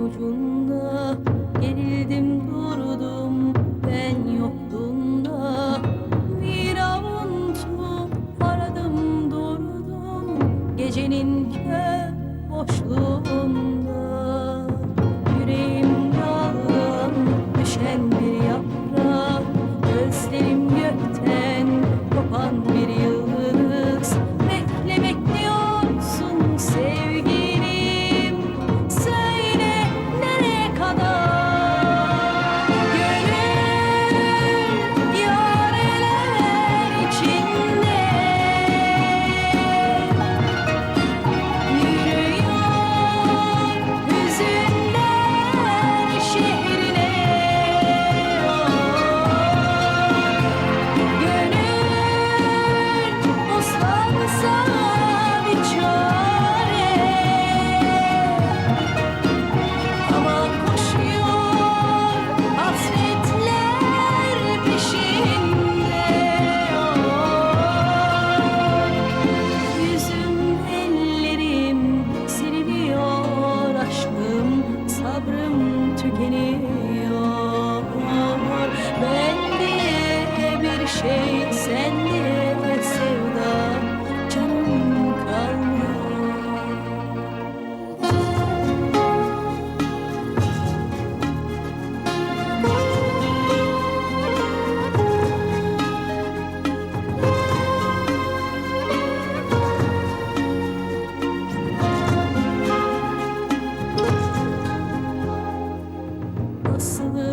ucunda. Gerildim durdum ben yoktum.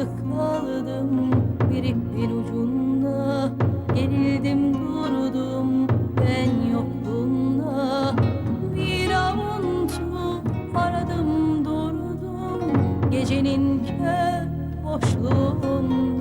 kaldım bir ipin ucunda. Gerildim durdum ben yokluğunda Bir avuntu aradım durdum. Gecenin kör boşluğunda.